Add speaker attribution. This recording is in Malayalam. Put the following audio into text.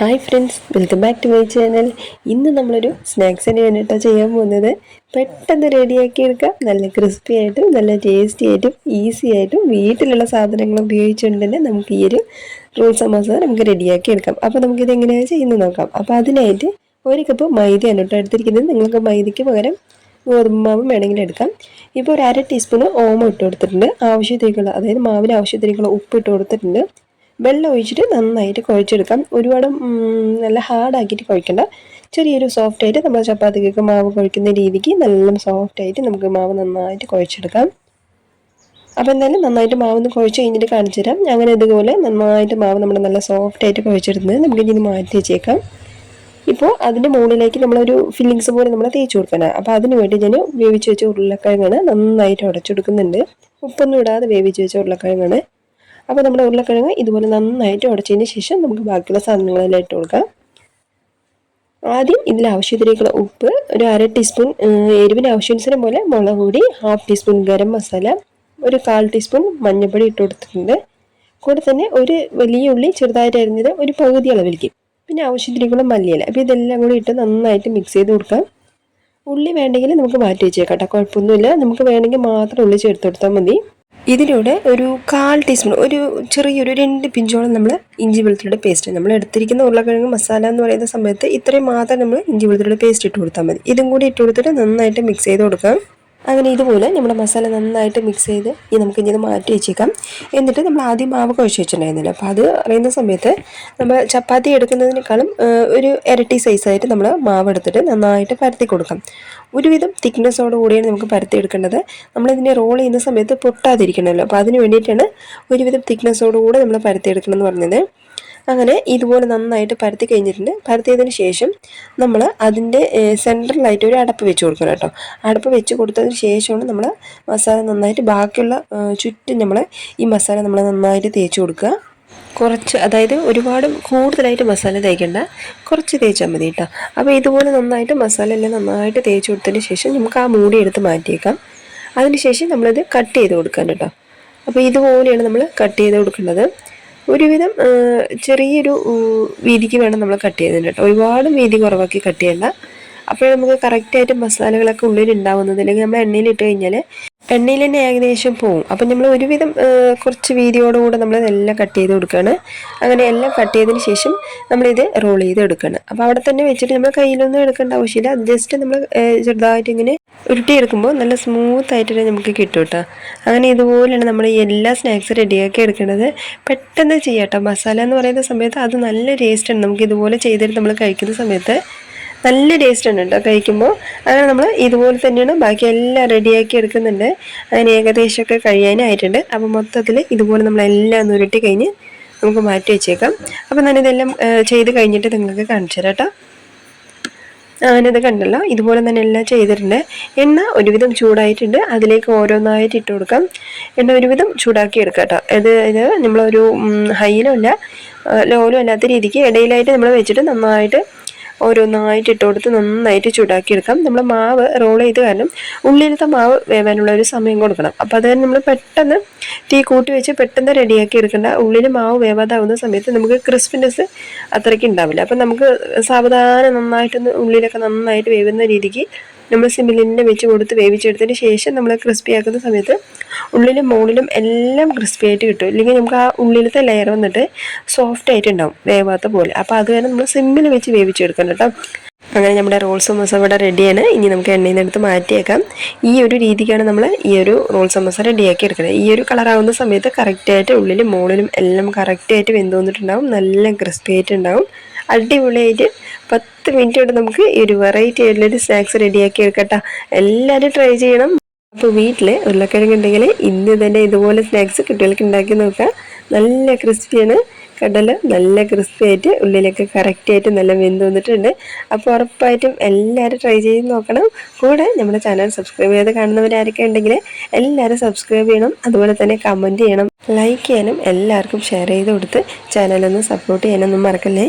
Speaker 1: Hi friends welcome back to my channel. ഇന്ന് നമ്മളൊരു സ്നാക്സിന് വേണ്ടിയിട്ടാണ് ചെയ്യാൻ പോകുന്നത്. പെട്ടെന്ന് റെഡിയാക്കി എടുക്കാം. നല്ല ക്രിസ്പി ആയിട്ടും നല്ല ടേസ്റ്റി ആയിട്ടും ഈസി ആയിട്ടും വീട്ടിലുള്ള സാധനങ്ങൾ ഉപയോഗിച്ചുകൊണ്ട് തന്നെ നമുക്ക് ഈ ഒരു റോൾ സമോസ നമുക്ക് റെഡിയാക്കി എടുക്കാം. അപ്പോൾ നമുക്കിത് എങ്ങനെയാണ് ചെയ്യുന്നത് നോക്കാം. അപ്പോൾ അതിനായിട്ട് ഒരു കപ്പ് മൈദയാണ് കേട്ടോ എടുത്തിരിക്കുന്നത്. നിങ്ങൾക്ക് മൈദയ്ക്ക് പകരം ഗോതമ്പ് മാവും വേണമെങ്കിൽ എടുക്കാം. ഇപ്പോൾ ഒരു അര ടീസ്പൂൺ ഓമം ഇട്ട് കൊടുത്തിട്ടുണ്ട്. ആവശ്യത്തേക്കുള്ള അതായത് മാവിന് ആവശ്യത്തേക്കുള്ള ഉപ്പ് ഇട്ട് കൊടുത്തിട്ടുണ്ട്. വെള്ളം ഒഴിച്ചിട്ട് നന്നായിട്ട് കുഴച്ചെടുക്കാം. ഒരുപാട് നല്ല ഹാർഡാക്കിയിട്ട് കുഴക്കണ്ട. ചെറിയൊരു സോഫ്റ്റ് ആയിട്ട് നമ്മൾ ചപ്പാത്തിക്കൊക്കെ മാവ് കുഴക്കുന്ന രീതിക്ക് നല്ല സോഫ്റ്റ് ആയിട്ട് നമുക്ക് മാവ് നന്നായിട്ട് കുഴച്ചെടുക്കാം. അപ്പോൾ എന്തായാലും നന്നായിട്ട് മാവ് ഒന്ന് കുഴച്ച് കഴിഞ്ഞിട്ട് കാണിച്ചു തരാം. അങ്ങനെ ഇതുപോലെ നന്നായിട്ട് മാവ് നമ്മൾ നല്ല സോഫ്റ്റ് ആയിട്ട് കുഴച്ചെടുത്തത് നമുക്ക് ഇനി മാറ്റി വെച്ചേക്കാം. ഇപ്പോൾ അതിന്റെ മുകളിലേക്ക് നമ്മളൊരു ഫില്ലിങ്സ് പോലെ നമ്മൾ തേച്ച് കൊടുക്കണം. അപ്പോൾ അതിന് വേണ്ടി ഞാൻ വേവിച്ച് വെച്ച ഉരുളക്കിഴങ്ങാണ് നന്നായിട്ട് ഉടച്ചെടുക്കുന്നുണ്ട്. ഉപ്പൊന്നും ഇടാതെ വേവിച്ച് വെച്ച ഉരുളക്കിഴങ്ങാണ്. അപ്പോൾ നമ്മുടെ ഉരുളക്കിഴങ്ങ് ഇതുപോലെ നന്നായിട്ട് ഉടച്ചതിന് ശേഷം നമുക്ക് ബാക്കിയുള്ള സാധനങ്ങളെല്ലാം ഇട്ട് കൊടുക്കാം. ആദ്യം ഇതിൽ ആവശ്യത്തിലേക്കുള്ള ഉപ്പ് ഒരു അര ടീസ്പൂൺ എരിവിന് ആവശ്യാനുസരം പോലെ മുളക് പൊടി ഹാഫ് ടീസ്പൂൺ ഗരം മസാല ഒരു കാൽ ടീസ്പൂൺ മഞ്ഞൾപ്പൊടി ഇട്ട് കൊടുത്തിട്ടുണ്ട്. കൂടെ തന്നെ ഒരു വലിയ ഉള്ളി ചെറുതായിട്ട് അരിഞ്ഞത് ഒരു പകുതി അളവിലേക്ക്. പിന്നെ ആവശ്യത്തിലേക്കുള്ള മല്ലിയില. അപ്പോൾ ഇതെല്ലാം കൂടി ഇട്ട് നന്നായിട്ട് മിക്സ് ചെയ്ത് കൊടുക്കാം. ഉള്ളി വേണ്ടെങ്കിൽ നമുക്ക് മാറ്റി വെച്ചേക്കാം കേട്ടോ. കുഴപ്പമൊന്നുമില്ല. നമുക്ക് വേണമെങ്കിൽ മാത്രം ഉള്ളി ചേർത്ത് കൊടുത്താൽ മതി. ഇതിലൂടെ ഒരു കാൽ ടീസ്പൂൺ ഒരു ചെറിയൊരു രണ്ട് പിഞ്ചോളം നമ്മൾ ഇഞ്ചി വെളുത്തുള്ളിയുടെ പേസ്റ്റ് നമ്മൾ എടുത്തിരിക്കുന്ന ഉരുളക്കിഴങ്ങ് മസാല എന്ന് പറയുന്ന സമയത്ത് ഇത്രയും മാത്രം നമ്മൾ ഇഞ്ചി വെളുത്തുള്ളിയുടെ പേസ്റ്റ് ഇട്ട് കൊടുത്താൽ മതി. ഇതും കൂടി ഇട്ട് കൊടുത്തിട്ട് നന്നായിട്ട് മിക്സ് ചെയ്ത് കൊടുക്കാം. അങ്ങനെ ഇതുപോലെ നമ്മുടെ മസാല നന്നായിട്ട് മിക്സ് ചെയ്ത് ഈ നമുക്ക് ഇനി മാറ്റി വെച്ചേക്കാം. എന്നിട്ട് നമ്മൾ ആദ്യം മാവ് കുഴച്ച് വെച്ചിട്ടുണ്ടായിരുന്നില്ല. അപ്പോൾ അത് അറിയുന്ന സമയത്ത് നമ്മൾ ചപ്പാത്തി എടുക്കുന്നതിനേക്കാളും ഒരു ഇരട്ടി സൈസായിട്ട് നമ്മൾ മാവ് എടുത്തിട്ട് നന്നായിട്ട് പരത്തി കൊടുക്കാം. ഒരുവിധം തിക്നെസ്സോട് കൂടിയാണ് നമുക്ക് പരത്തി എടുക്കേണ്ടത്. നമ്മളിതിനെ റോൾ ചെയ്യുന്ന സമയത്ത് പൊട്ടാതിരിക്കണമല്ലോ. അപ്പോൾ അതിന് വേണ്ടിയിട്ടാണ് ഒരുവിധം തിക്നെസ്സോടുകൂടെ നമ്മൾ പരത്തി എടുക്കണം എന്ന് പറഞ്ഞത്. അങ്ങനെ ഇതുപോലെ നന്നായിട്ട് പരത്തി കഴിഞ്ഞിട്ടുണ്ട്. പരത്തിയതിന് ശേഷം നമ്മൾ അതിന്റെ സെന്ററിലായിട്ട് ഒരു അടപ്പ് വെച്ച് കൊടുക്കണം കേട്ടോ. അടപ്പ് വെച്ച് കൊടുത്തതിന് ശേഷമാണ് നമ്മൾ മസാല നന്നായിട്ട് ബാക്കിയുള്ള ചുറ്റും നമ്മൾ ഈ മസാല നമ്മൾ നന്നായിട്ട് തേച്ച് കൊടുക്കുക. കുറച്ച് അതായത് ഒരുപാട് കൂടുതലായിട്ട് മസാല തേക്കേണ്ട. കുറച്ച് തേച്ചാൽ മതി കേട്ടോ. അപ്പോൾ ഇതുപോലെ നന്നായിട്ട് മസാല എല്ലാം നന്നായിട്ട് തേച്ച് കൊടുത്തതിന് ശേഷം നമുക്ക് ആ മൂടി എടുത്ത് മാറ്റിയേക്കാം. അതിന് ശേഷം നമ്മളിത് കട്ട് ചെയ്ത് കൊടുക്കാൻ കേട്ടോ. അപ്പോൾ ഇതുപോലെയാണ് നമ്മൾ കട്ട് ചെയ്ത് കൊടുക്കേണ്ടത്. ഒരുവിധം ചെറിയൊരു വീതിക്ക് വേണം നമ്മൾ കട്ട് ചെയ്യുന്നത് കേട്ടോ. ഒരുപാട് വീതി കുറവാക്കി കട്ട് ചെയ്യണ്ട. അപ്പോഴേ നമുക്ക് കറക്റ്റായിട്ട് മസാലകളൊക്കെ ഉള്ളിൽ ഉണ്ടാവുന്നത് അല്ലെങ്കിൽ നമ്മൾ എണ്ണയിലിട്ട് കഴിഞ്ഞാൽ എണ്ണയിൽ തന്നെ ഏകദേശം പോവും. അപ്പം നമ്മൾ ഒരുവിധം കുറച്ച് വീതിയോടുകൂടെ നമ്മൾ ഇതെല്ലാം കട്ട് ചെയ്ത് കൊടുക്കുകയാണ്. അങ്ങനെ എല്ലാം കട്ട് ചെയ്തതിന് ശേഷം നമ്മളിത് റോൾ ചെയ്ത് എടുക്കുകയാണ്. അപ്പോൾ അവിടെ തന്നെ വെച്ചിട്ട് നമ്മൾ കയ്യിലൊന്നും എടുക്കേണ്ട ആവശ്യമില്ല. ജസ്റ്റ് നമ്മൾ ചെറുതായിട്ട് ഇങ്ങനെ ഉരുട്ടിയെടുക്കുമ്പോൾ നല്ല സ്മൂത്ത് ആയിട്ട് നമുക്ക് കിട്ടും കേട്ടോ. അങ്ങനെ ഇതുപോലെയാണ് നമ്മൾ എല്ലാ സ്നാക്സ് റെഡിയാക്കി എടുക്കേണ്ടത് പെട്ടെന്ന് ചെയ്യാം കേട്ടോ. മസാല എന്ന് പറയുന്ന സമയത്ത് അത് നല്ല ടേസ്റ്റാണ് നമുക്ക് ഇതുപോലെ ചെയ്തിട്ട് നമ്മൾ കഴിക്കുന്ന സമയത്ത് നല്ല ടേസ്റ്റ് ഉണ്ട് കേട്ടോ കഴിക്കുമ്പോൾ. അങ്ങനെ നമ്മൾ ഇതുപോലെ തന്നെയാണ് ബാക്കി എല്ലാം റെഡിയാക്കി എടുക്കുന്നുണ്ട്. അതിന് ഏകദേശമൊക്കെ കഴിയാനായിട്ടുണ്ട്. അപ്പോൾ മൊത്തത്തിൽ ഇതുപോലെ നമ്മളെല്ലാം ഉരുട്ടി കഴിഞ്ഞ് നമുക്ക് മാറ്റി വെച്ചേക്കാം. അപ്പോൾ ഞാനിതെല്ലാം ചെയ്ത് കഴിഞ്ഞിട്ട് നിങ്ങൾക്ക് കാണിച്ചു തരാം കേട്ടോ ഞാനിത് കണ്ടല്ലോ. ഇതുപോലെ തന്നെ എല്ലാം ചെയ്തിട്ടുണ്ട്. എണ്ണ ഒരുവിധം ചൂടായിട്ടുണ്ട്. അതിലേക്ക് ഓരോന്നായിട്ട് ഇട്ട് കൊടുക്കാം. എണ്ണ ഒരുവിധം ചൂടാക്കി എടുക്കാം കേട്ടോ ഇത് ഇത് നമ്മളൊരു ഹൈയിലും അല്ല ലോലും അല്ലാത്ത രീതിക്ക് ഇടയിലായിട്ട് നമ്മൾ വെച്ചിട്ട് നന്നായിട്ട് ഓരോന്നായിട്ട് ഇട്ട് കൊടുത്ത് നന്നായിട്ട് ചൂടാക്കി എടുക്കാം നമ്മൾ മാവ് റോൾ ചെയ്ത് കാരണം ഉള്ളിലത്തെ മാവ് വേവാനുള്ള ഒരു സമയം കൊടുക്കണം. അപ്പോൾ അത് നമ്മൾ പെട്ടെന്ന് തീ കൂട്ടി വെച്ച് പെട്ടെന്ന് റെഡിയാക്കി എടുക്കേണ്ട ഉള്ളിൽ മാവ് വേവാതാവുന്ന സമയത്ത് നമുക്ക് ക്രിസ്പിനെസ് അത്രയ്ക്ക് ഉണ്ടാവില്ല. അപ്പം നമുക്ക് സാവധാനം നന്നായിട്ടൊന്ന് ഉള്ളിലൊക്കെ നന്നായിട്ട് വേവുന്ന രീതിക്ക് നമ്മൾ സിമിലിനെ വെച്ച് കൊടുത്ത് വേവിച്ചെടുത്തതിന് ശേഷം നമ്മൾ ക്രിസ്പി ആക്കുന്ന സമയത്ത് ഉള്ളിലും മുകളിലും എല്ലാം ക്രിസ്പി ആയിട്ട് കിട്ടും. ഇല്ലെങ്കിൽ നമുക്ക് ആ ഉള്ളിലത്തെ ലെയർ വന്നിട്ട് സോഫ്റ്റ് ആയിട്ടുണ്ടാവും വേവാത്ത പോലെ. അപ്പോൾ അത് കാരണം നമ്മൾ സിമ്മിൽ വെച്ച് വേവിച്ചെടുക്കണം കേട്ടോ. അങ്ങനെ നമ്മുടെ റോൾസ് ഇവിടെ റെഡിയാണ്. ഇനി നമുക്ക് എണ്ണയിൽ നിന്ന് എടുത്ത് മാറ്റിയേക്കാം. ഈ ഒരു രീതിക്കാണ് നമ്മൾ ഈ ഒരു റോൾ സമോസ റെഡിയാക്കി എടുക്കുന്നത്. ഈ ഒരു കളറാവുന്ന സമയത്ത് കറക്റ്റായിട്ട് ഉള്ളിലും മുകളിലും എല്ലാം കറക്റ്റായിട്ട് വെന്ത് വന്നിട്ടുണ്ടാവും. നല്ല ക്രിസ്പി ആയിട്ടുണ്ടാവും. അടിപൊളിയായിട്ട് പത്ത് മിനിറ്റ് കൊണ്ട് നമുക്ക് ഈ ഒരു വെറൈറ്റി ആയിട്ടുള്ള ഒരു സ്നാക്സ് റെഡിയാക്കി എടുക്കട്ടെ എല്ലാവരും ട്രൈ ചെയ്യണം. അപ്പോൾ വീട്ടിൽ ഉരുളക്കിഴങ്ങ് ഉണ്ടെങ്കിൽ ഇന്ന് തന്നെ ഇതുപോലെ സ്നാക്സ് കുട്ടികൾക്ക് ഉണ്ടാക്കി നോക്കാം നല്ല ക്രിസ്പിയാണ് കടല നല്ല ക്രിസ്പി ആയിട്ട് ഉള്ളിലൊക്കെ കറക്റ്റായിട്ട് നല്ല വെന്ത് വന്നിട്ടുണ്ട്. അപ്പോൾ ഉറപ്പായിട്ടും എല്ലാവരും ട്രൈ ചെയ്ത് നോക്കണം. കൂടെ നമ്മുടെ ചാനൽ സബ്സ്ക്രൈബ് ചെയ്ത് കാണുന്നവരാരൊക്കെ ഉണ്ടെങ്കിൽ എല്ലാവരും സബ്സ്ക്രൈബ് ചെയ്യണം. അതുപോലെ തന്നെ കമന്റ് ചെയ്യണം. ലൈക്ക് ചെയ്യാനും എല്ലാവർക്കും ഷെയർ ചെയ്ത് കൊടുത്ത് ചാനലൊന്ന് സപ്പോർട്ട് ചെയ്യാനൊന്നും മറക്കല്ലേ?